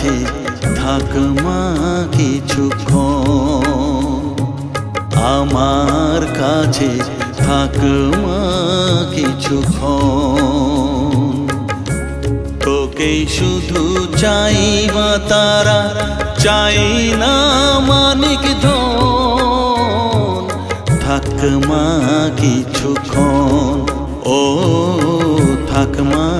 কাছে থাক মা কিছু আমার কাছে থাক মা কিছু তোকেই শুধু চাই মা তারা, চাই না মানিক থাক মা কিছু ও থাক মা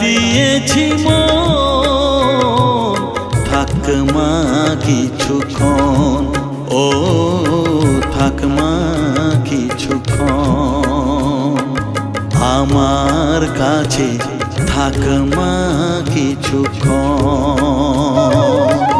দিয়েছি মন থাক মা কিছুক্ষণ। ও থাক মা কিছুক্ষণ। আমার কাছে থাক মা কিছুক্ষণ।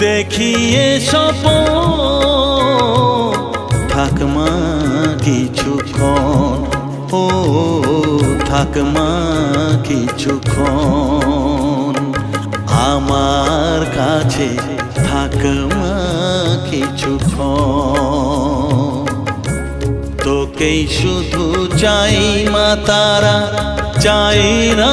দেখিয়ে সপ থাক মা কিছুক্ষণ ও, থাক মা কিছুক্ষণ আমার কাছে থাক মা কিছুক্ষণ তোকেই শুধু চাই মা তারা, চাই না